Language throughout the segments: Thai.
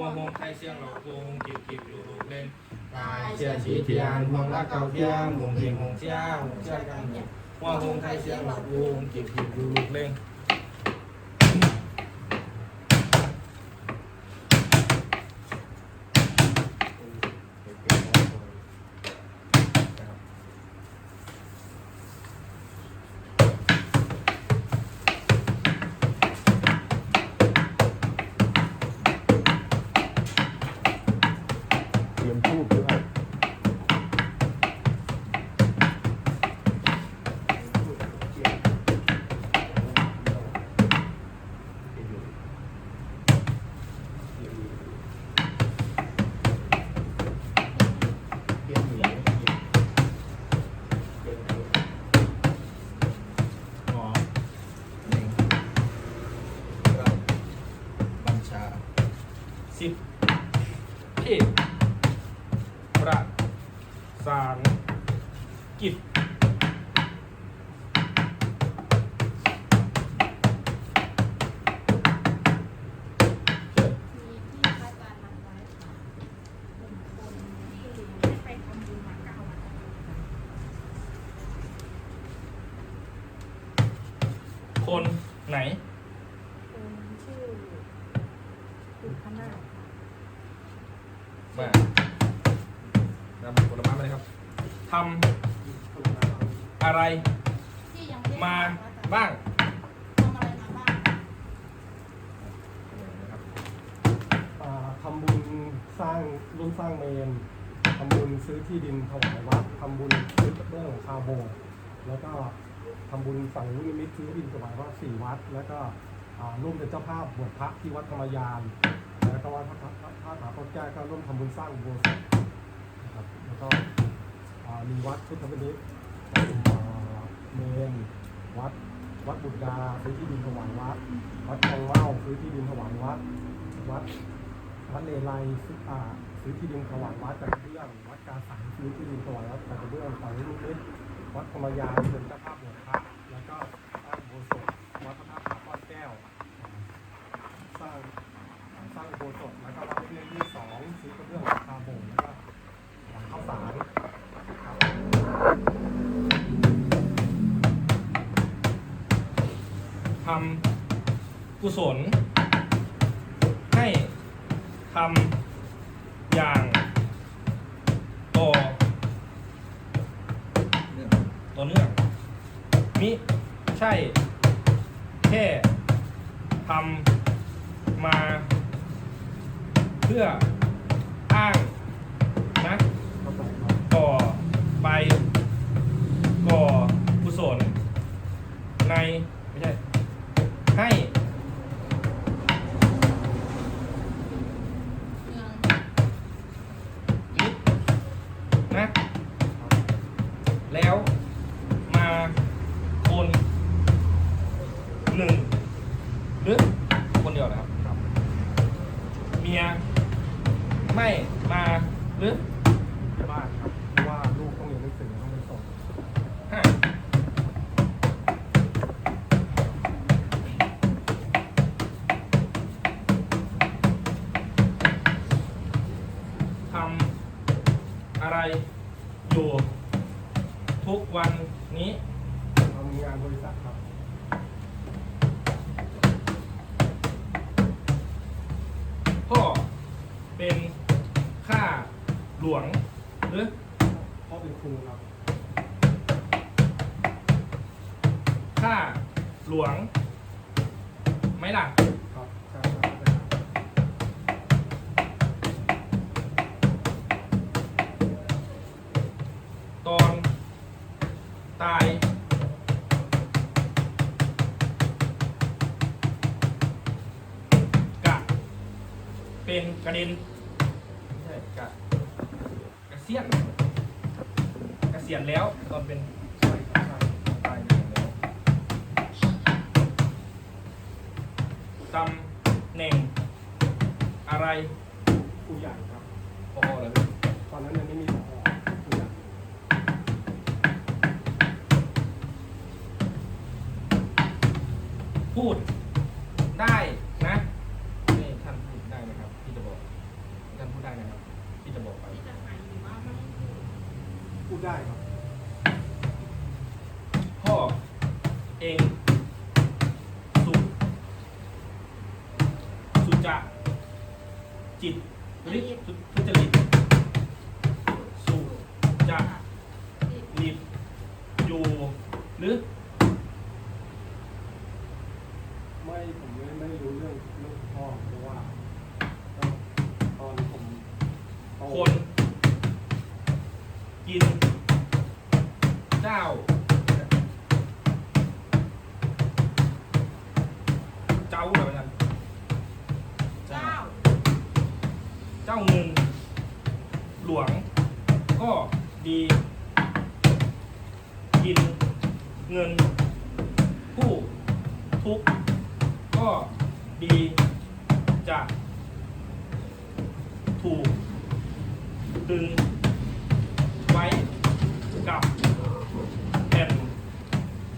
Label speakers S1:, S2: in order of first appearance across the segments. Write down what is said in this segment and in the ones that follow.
S1: วงวงไทยเสียงหลอกวงกิบกิบอยู่เล่นตายเชียชีเทียนวงรักเก่าเทียมวงเพียงวงเสียงวงเสียกันเนี่ยวงวงไทยเสียงหลอกวงกิบกิบอยู่เล่นำ
S2: อะ
S1: ไรที่
S2: ยังไม่ได้
S1: มา
S2: ทำนะจ๊ะ
S1: บ้าง
S2: ทำอะไรมาบ้าง
S3: อ่าทำบุญสร้างร่วมสร้างเมนทำบุญซื้อที่ดินถวายวัดทำบุญซื้อกระเบื้องหลังคาโบสถ์แล้วก็ทำบุญสั่งลูกนิมิตซื้อดินถวายวัดสี่วัด แล้วก็อ่าร่วมเป็นเจ้าภาพบวชพระที่วัดธรรมยาน แล้วก็วัดพระพระพระพระมหาโพธิ์แก้วก็ร่วมทำบุญสร้างอุโบสถนะครับแล้วก็ มีวัดพุทธวินิตอ่าเมนวัด วัดบุตรดาซื้อที่ดินถวายวัด วัดคลองเล่าซื้อที่ดินถวายวัด วัดวัดเลไลซื้ออ่าซื้อที่ดินถวายวัดจากเรื่อง วัดกาสังซื้อที่ดินถวายวัดจากเรื่องฝั่งลูกนิดวัดธรรมยาเป็นเจ้าภาพบวชพระแล้วก็ ทำ
S1: กุศล ให้ทำอย่างต่อต่อเนื่องมิใช่แค่ทำมาเพื่อ
S3: รื
S1: อ
S3: พ่อเป็
S1: น
S3: ครูครับ
S1: ข้าหลวงไหมล่ะ
S3: ครับใช่ครับใช่ครับ
S1: ตอนตาย กะ เป็นกระเด็นไม่ใช่กะ กระเสียนกระเสียนแล้วตอนเป็น
S3: ใช่ครับใช่
S1: ตายแล้วตำแหน่งอะไร
S3: ผู้ใหญ่ครับ
S1: พอแล้ว
S3: ตอนนั้นยังไม่มีผอผู้ใหญ่
S1: พูด ได้ครับ
S2: พ่
S1: อเองสุสุจะจิตริสุ เจ้าเหรอ
S3: อา
S1: จารย์
S2: เจ้า
S1: เจ้าเงิน หลวง ก็ดี กินเงิน ผู้ทุกก็ดีจะถูกตึงไว้กับแผ่น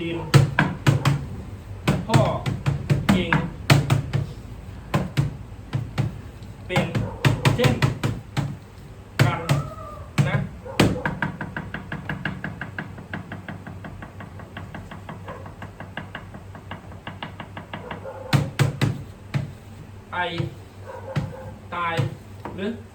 S1: ดินพ่อ
S2: 그래?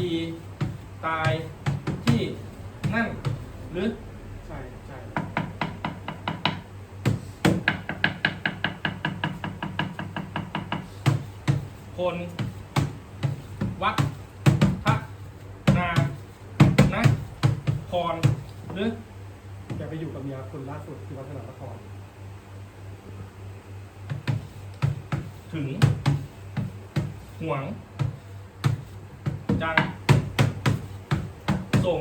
S2: ดี
S1: ตายที่
S3: นั่ง
S1: หรือชคนวัดพักนานะพรหรือ
S3: แกไปอยู่กับเมียคนล่าสุดที่วัดสนามละคร
S1: ถึงห่วง จัง ส่ง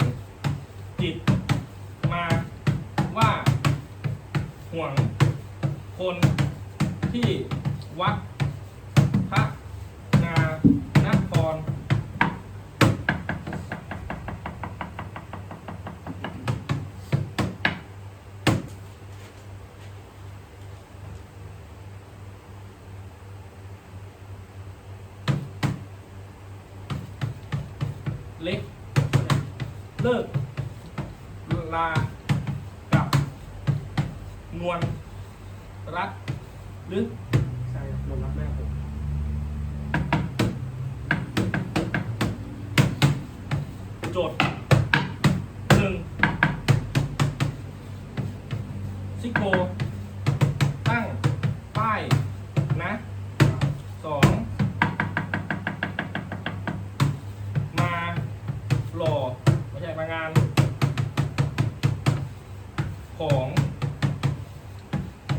S1: จิต มาว่า ห่วง คนที่วัด 보면은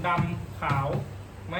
S1: ดำขาวไหม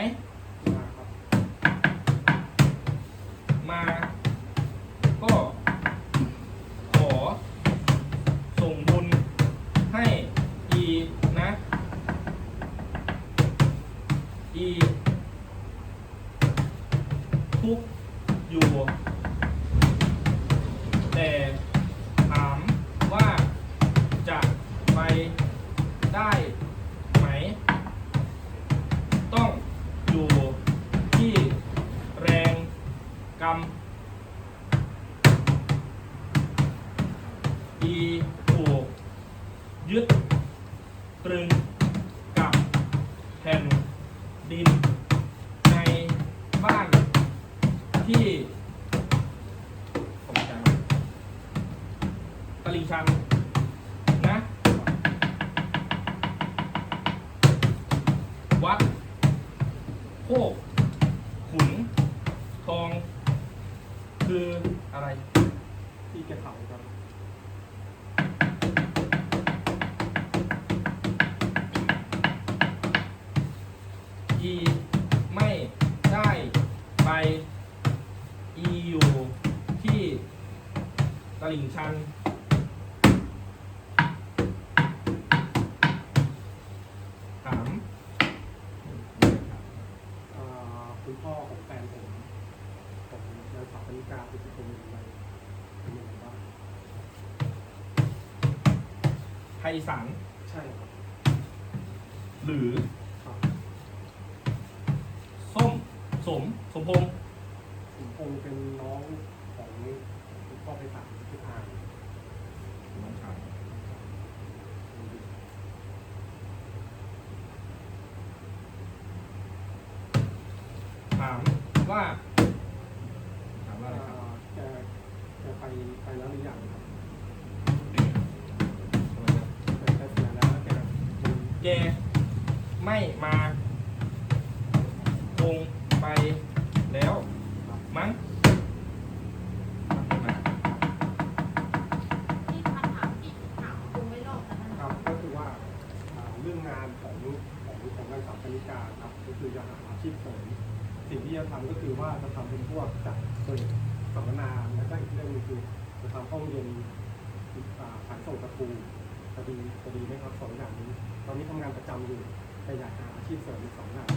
S1: ตลิ่งชันนะ วัดโคกขุนทอง คืออะไร
S3: ที่แกเขาครับ
S1: อีไม่ได้ไป อีอยู่ที่ตลิ่งชัน ถาม
S3: อ่าคุณพ่อของแฟนผมผมนางสาวปณิกาเป็นคนหนึ่งไปเป็นหนึ่งบ้าน
S1: ไทยสัน
S3: ใช่ครับ
S1: หรือ
S3: ครับ
S1: ส้มสมสมพงษ์
S3: ผมคงเป็นน้องของคุณพ่อไปถามที่อ่าน
S1: น้องชายถามว่า ถามว่าอะไรครับ
S3: อ่าแกแกไปไปแล้วหรือยังครับแกแกเสียแล้วแล้วแก เป็น
S1: แกไม่มาคงไปแล้วมั้ง
S2: ที่คำถามที่ถามคุณไม่รอบนั้น
S3: ค
S2: นะ
S3: รับก็คือว่าอ่าเรื่องงานของของของนางสาวปณิกาครับก็คือจะหาอาชีพเสริมสิ่งที่จะทำก็คือว่าจะทำเป็นพวกจัดเปิดสัมมนาแล้วก็อีกเรื่องหนึงคือจะทำห้องเย็นอ่าขายส่งประตู จะดีจะดีไหมครับสองอย่างนี้ ตอนนี้ทำงานประจำอยู่แต่อยากหาอาชีพเสริมอีกสองอย่าง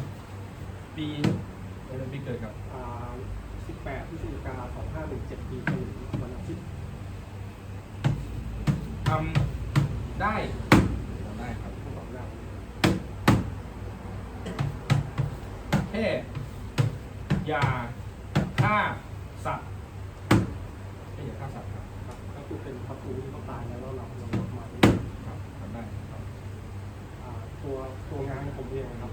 S1: ปีเดือนปีเกิดครับ
S3: อ่า18พฤศจิกา2517ปีถึงวันอาทิตย์
S1: ทำได้ทำได้ครับ
S3: ทั้งสองอย่าง
S1: แค่อย่าฆ่า
S3: ครับ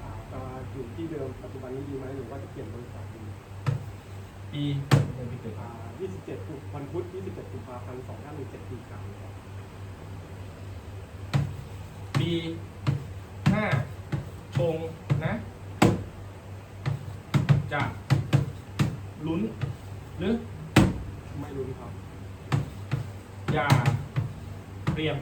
S3: อ่าจะอยู่ที่เดิมปัจจุบันนี้ดีไหมหรือว่าจะเปลี่ยนบริษัทดี
S1: ปีเดือนปีเกิดค
S3: อ่
S1: รับา
S3: 27กุมวันพุธ27กุมภาพันธ์2517ปีเก่าครับ
S1: ปีห้าชงนะ จะลุ้น หรือ
S3: ไม่รู้ครับ
S1: อย่าเตรียม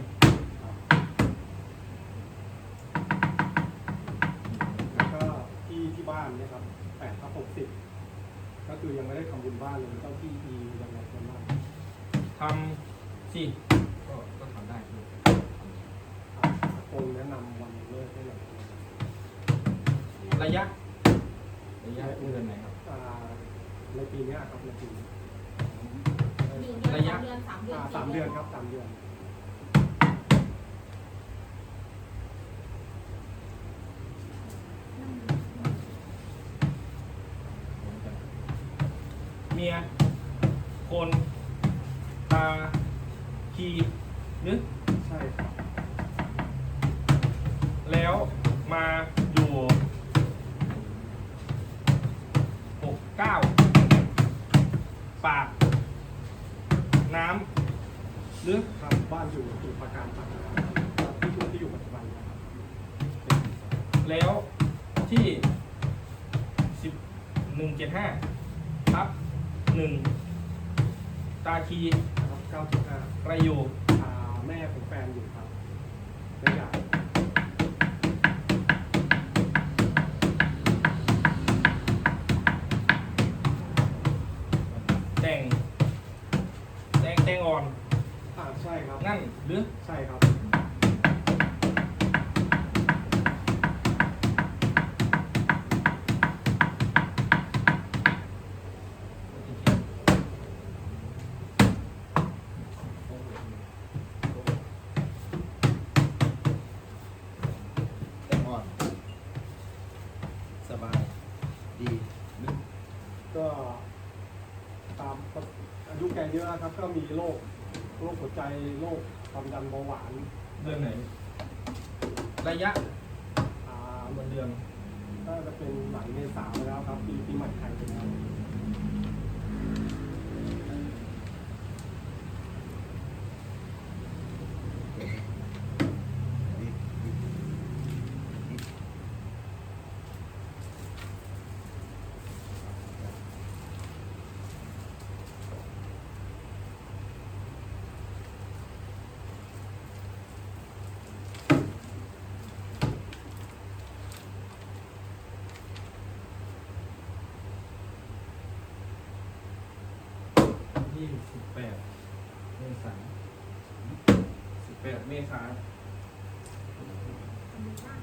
S3: เนี่ยครับ8ทับ60ก็คือยังไม่ได้ทำบุญบ้านเลยต้องที่อียังไงกันบ้าง
S1: ทำสิก็ก็ทำได้ด้วย
S3: อ่าคงแนะนำวันเลิกได้หน่อย
S1: ระยะระยะเดือนไหนครับ
S3: อ่าในปีเนี้ยครับในปีนี้
S2: หนึ่งเดือน
S1: ระ
S2: ส
S1: ยะ
S2: องเดือนสามเดือน
S3: อ่า
S2: สี่
S3: สามเดือนครับสามเดือน
S1: เมีย คน ตา คีหรือ
S3: ใช่ครับ
S1: แล้วมาอยู่หกเก้าปาก น้ำหรือ
S3: ครับบ้านอยู่อยู่ประการปากนะครับที่อยู่ที่อยู่ปัจจุบันนะครับ
S1: แล้วที่สิบหนึ่งเจ็ดห้าทับ หนึ่งตาคี
S3: ครับ9.5
S1: ใครอยู่
S3: อ่าแม่ของแฟนอยู่ครับและอยาก
S1: แต่งแต่งแต่งอ่อน
S3: อ่าใช่ครับ
S1: นั่นหรือ
S3: ใช่ครับ มีโรคโรคหัวใจโรคความดันเบาหวาน
S1: เดือนไหน ระยะ
S3: อ่า
S1: เดือนเดือน
S3: น่าจะเป็นหลังเมษาไปแล้วครับปีปีใหม่ไทยไปแล้ว
S1: ที่สิบแปดเมษาสิบแปดเมษา
S2: ทำบุญบ้าน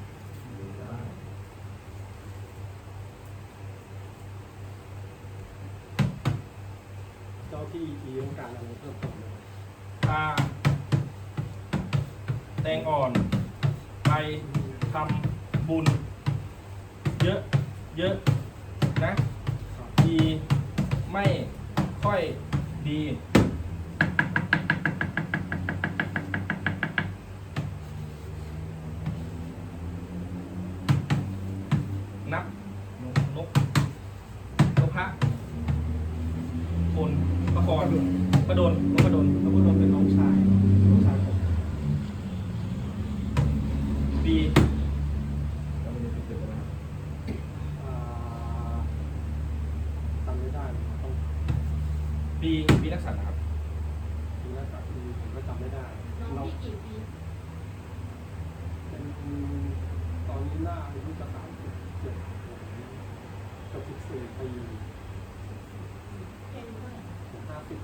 S2: า
S3: ที่มีโอการอะไรเพิ่มเติมไหมครับ
S1: พาแตงอ่อน ไปทำบุญ เยอะเยอะนะดีไม่ค่อยดี นับนกนกนกพระคนประกรประดนนกประดน
S3: แล้วก็โดนเป็นน้องชายน้องชายผม
S1: ดีเราไม่ได้ติดตัวนะครับ
S3: อ่าจำไม่ได้เลยครับต้อง
S1: ปีปีนักสัตว์นะครับ
S3: ทีแรกก็คือผมก็จำไม่ได้
S2: น้อง
S3: เรา
S2: มีกี่ปี
S3: เป็นตอนนี้หน้าอายุจะสามสิบเจ็ดเกือบสิบสี่ปี
S2: เป็นเท่าไหร่
S3: ถึงห้าสิบ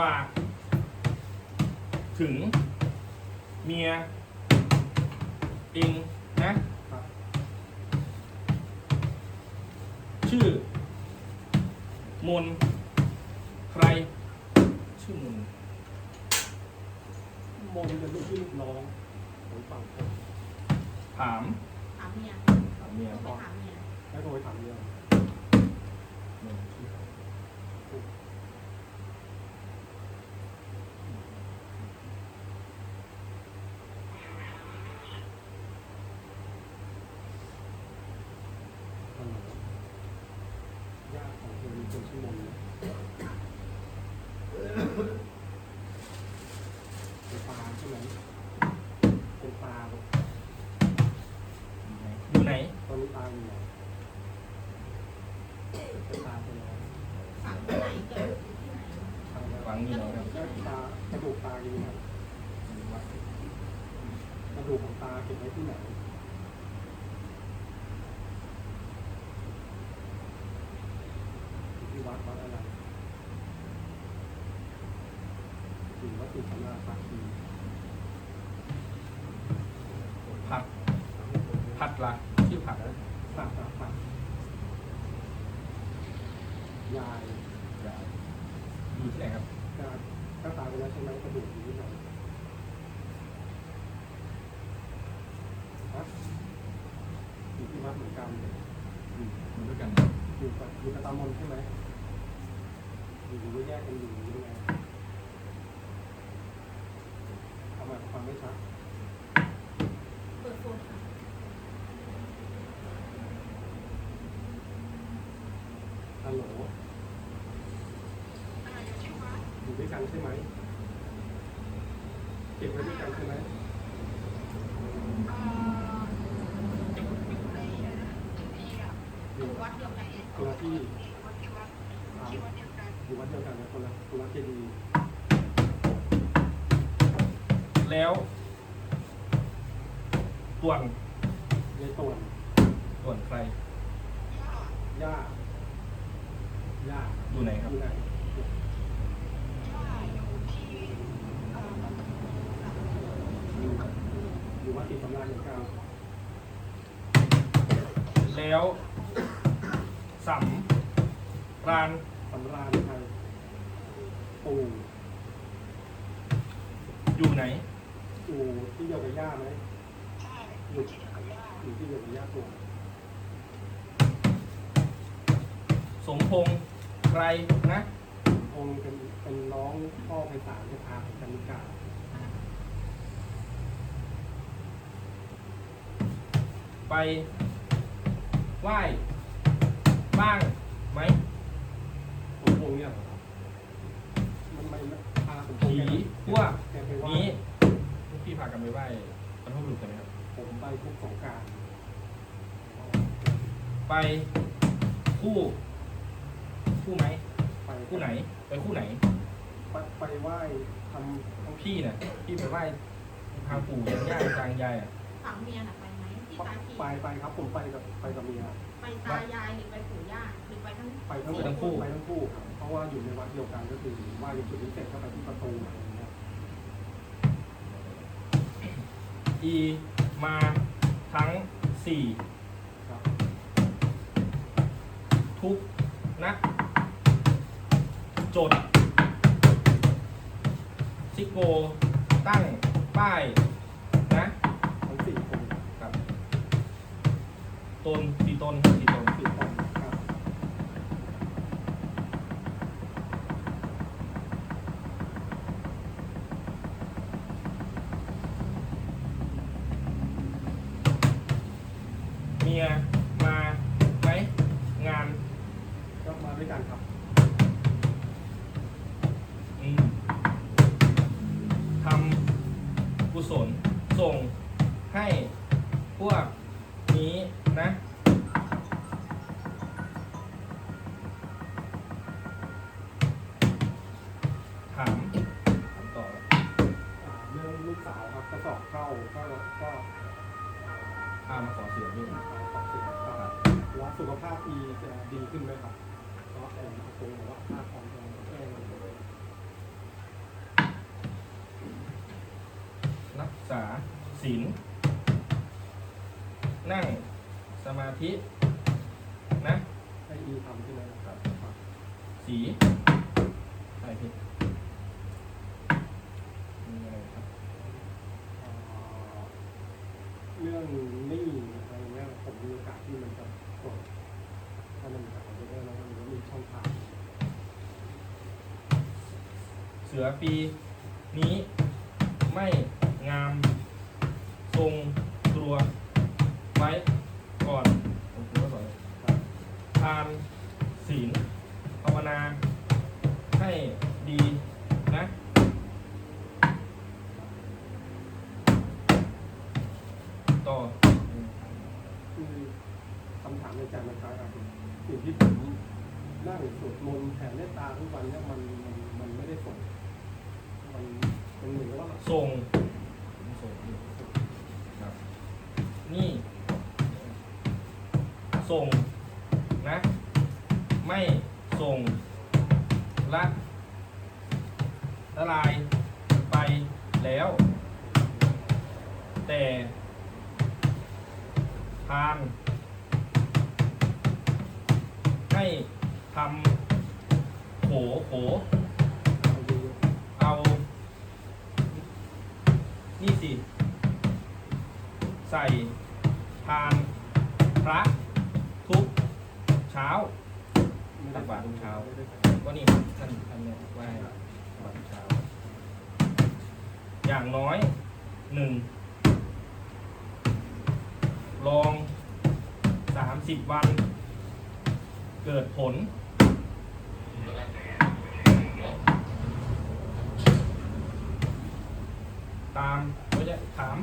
S1: ฝาก ถึง เมียเองนะ
S3: ครับ
S1: ชื่อ มน ใคร ชื่อมน
S3: มนเป็นลูกพี่ลูกน้องของฝั่งผม
S1: ถาม
S2: ถามเมีย
S1: ถามเมีย
S2: ต้องไปถามเมีย
S3: แล้วโทรไปถามเรื่อง
S1: มนชื่อ
S3: ฮัลโหลญาติของเธอมีคนชื่อมนไหมเป็นปลาใช่ไหมเป็นปลาลูก
S1: อยู่ไหน
S3: ตอนนี้ปลาอยู่ไหนเป็นปลาไปแล้ว
S2: ฝังที่ไหนเกิดอยู่ที่ไหน
S3: ทางแล้
S1: ฝังอยู่ไหนครับ
S3: ปลากระดูกปลาอยู่ไหนกระดูกของปลาเก็บไว้ที่ไหนอยู่ที่ วัดอะไรถึงวัดสุสานาปาคี
S1: ผัดผัดละชื่อผัดนะ
S3: ฝากฝากฝากยาย
S1: อยู่ที่ไหนครับ
S3: ก็ก็ตายไปแล้วใช่ไหมกระดูกอยู่ที่ไหนฮะอยู่ที่วัดเหมือนกัน
S1: อยู่อยู่ด้วยกัน
S3: อยู่กับอยู่กับตามนใช่ไหม อยู่หรือแยกกันอยู่หรือยังไงทำไมฟังไม่ชัด
S2: เปิดโฟนค่ะ
S3: ฮัลโหลอยู่ด้วยกันใช่ไหมเก็บไว้ด้วยกันใช่ไหม
S2: อยู่วัดเดียวกัน
S3: คนละที่ วัดเดียวกันนะคนละคนละเจดีย์
S1: รแล้วต่วน
S3: ในตัวน
S1: ต่วนใคร
S3: ย่าย่า
S1: อยู่ไหนครับ
S3: อยู่ไหนอยู่วัดติดตำนานเหมือนกัน
S1: แล้วสำราน
S3: สำราญไทยปู่
S1: อยู่ไหน
S3: อยู่ที่เดียวกับย่าไหมอยู่อยู่ที่เดียวกับย่าปู่
S1: สมพงษ์ใครนะ
S3: องค์เป็นเป็นน้องพ่อไพศาลเป็นอาของจันนิกา
S1: ไปไหว้บ้างไหม
S3: สมพงษ์เนี่ยเหรอครับมันไม่พาสมพง
S1: ผี
S3: ษ์
S1: พวก
S3: แกไปไหว้
S1: นี้พี่พากันไปไหว้บรรพบุรุษกันไหมครับ
S3: ผมไปทุกสงกราร
S1: ไปคู่ คู่ไหม
S3: ไป
S1: คู่ไหน ไปคู่ไหน
S3: ไปไปไหว้ทำทำ
S1: พี่น่ะพี่ไปไหว้พาปู่ย่าย่าตายายอะ
S2: ถามเมียน่ะไปไหมที่ตาคี
S3: ไปไปครับ ผมไปกับไปกับเมีย
S2: ไป ตายายหรือไปปู่ย่าหรือไปทั้ง
S3: ไปทั้ง
S1: ทั้งคู่
S3: ไปทั้งคู่ครับเพราะว่าอยู่ในวัดเดียวกันก็คือไหว้ในจุดนี้เสร็จก็ไปที่ประตูอะไรอย่างเงี้ย
S1: อีมาทั้งสี่
S3: ครับ
S1: ทุกนักจดซิโกตั้งป้าย ตนสี่ตนสี่ตน
S3: สี่
S1: สุ
S3: ขภาพดีจะดีขึ้นไหมครับเพราะเอ็มอาคงบอกว่าภาพของแพงแพงเลย
S1: รักษาศีลนั่งสมาธินะ
S3: ให้อีทำใช่ไหมครับครับ
S1: สีใช่พี่มีอะไรครับ
S3: อ่าเรื่องหนี้อะไรเงี้ยผมมีโอกาสที่มันจะกดถ้ามันหายไปได้แล้วมันก็มีช่องทาง
S1: เสือ ปีนี้ไม่งามทรงตัวไว้ก่อนทานศีลภาวนา ให้ดีนะ ต่อ
S3: คือคำถามในใจมันคล้ายกันสิ่งที่ผมนั่งสวดมนต์แผ่เมตตาทุกวันเนี่ยมันมันมันไม่ได้ส่ง มันมันเหมือนกับว่า
S1: ส่งส่งอยู่ครับนี่ ส่งนะ ไม่ส่งละละลายไปแล้ว แต่ทานให้ทำโขโข นี่สิ ใส่ทานพระทุกเช้าตักบาตรทุกเช้า
S3: ไม่ได้ใส่
S1: ก็นี่ท่านท่านเนี่ยไหว้บาตรทุกเช้า อย่างน้อยหนึ่งลองสามสิบวัน เกิดผล ตามเขาจะถาม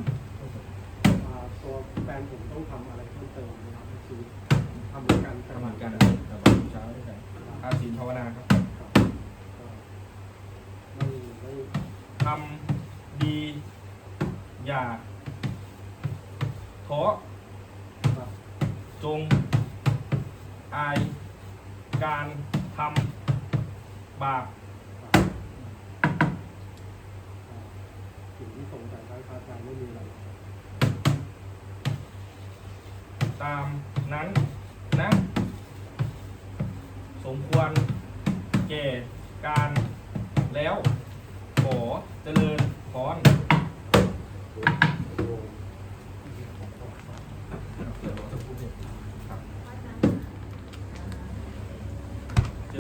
S3: ตัวแฟนผมต้องทำอะไรเพิ่มเติมไหม กกา
S1: รแล้วขอเจริญ